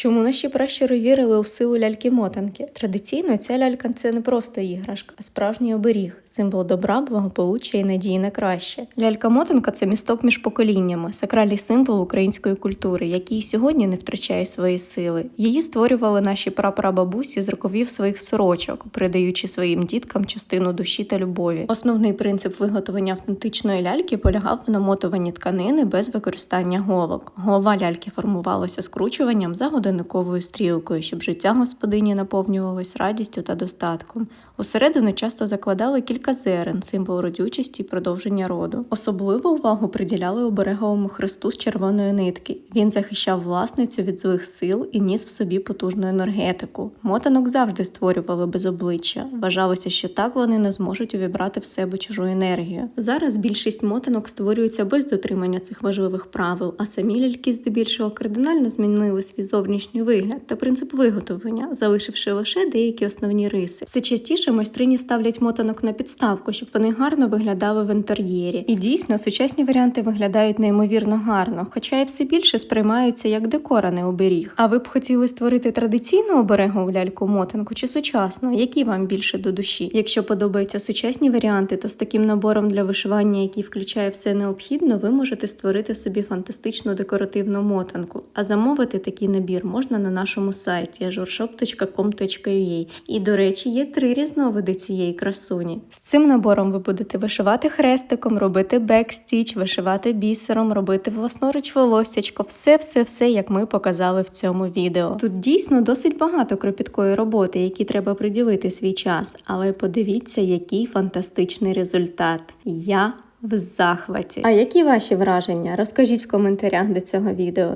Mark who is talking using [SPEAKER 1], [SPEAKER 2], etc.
[SPEAKER 1] Чому наші пращури вірили у силу ляльки-мотанки? Традиційно ця лялька це не просто іграшка, а справжній оберіг, символ добра, благополуччя і надії на краще. Лялька-мотанка це місток між поколіннями, сакральний символ української культури, який сьогодні не втрачає свої сили. Її створювали наші прапрабабусі з рукавів своїх сорочок, передаючи своїм діткам частину душі та любові. Основний принцип виготовлення автентичної ляльки полягав в намотуванні тканини без використання голок. Голова ляльки формувалася скручуванням за годинниковою стрілкою, щоб життя господині наповнювалось радістю та достатком. Усередину часто закладали кілька зерен, символ родючості і продовження роду. Особливу увагу приділяли обереговому хресту з червоної нитки. Він захищав власницю від злих сил і ніс в собі потужну енергетику. Мотанок завжди створювали без обличчя. Вважалося, що так вони не зможуть увібрати в себе чужу енергію. Зараз більшість мотанок створюються без дотримання цих важливих правил, а самі ляльки здебільшого кардинально змінили свій зовнішній вигляд та принцип виготовлення, залишивши лише деякі основні риси. Все частіше майстрині ставлять мотанок на підставку, щоб вони гарно виглядали в інтер'єрі. І дійсно, сучасні варіанти виглядають неймовірно гарно, хоча і все більше сприймаються як декор, а не оберіг. А ви б хотіли створити традиційну оберегову ляльку мотанку чи сучасну? Які вам більше до душі? Якщо подобаються сучасні варіанти, то з таким набором для вишивання, який включає все необхідне, ви можете створити собі фантастичну декоративну мотанку. А замовити такий набір можна на нашому сайті ajourshop.com.ua. І, до речі, є три різновиди цієї красуні. З цим набором ви будете вишивати хрестиком, робити бекстіч, вишивати бісером, робити власноруч волоссячко, все, все, все, як ми показали в цьому відео. Тут дійсно досить багато кропіткої роботи, які треба приділити свій час, але подивіться, який фантастичний результат. Я в захваті. А які ваші враження? Розкажіть в коментарях до цього відео.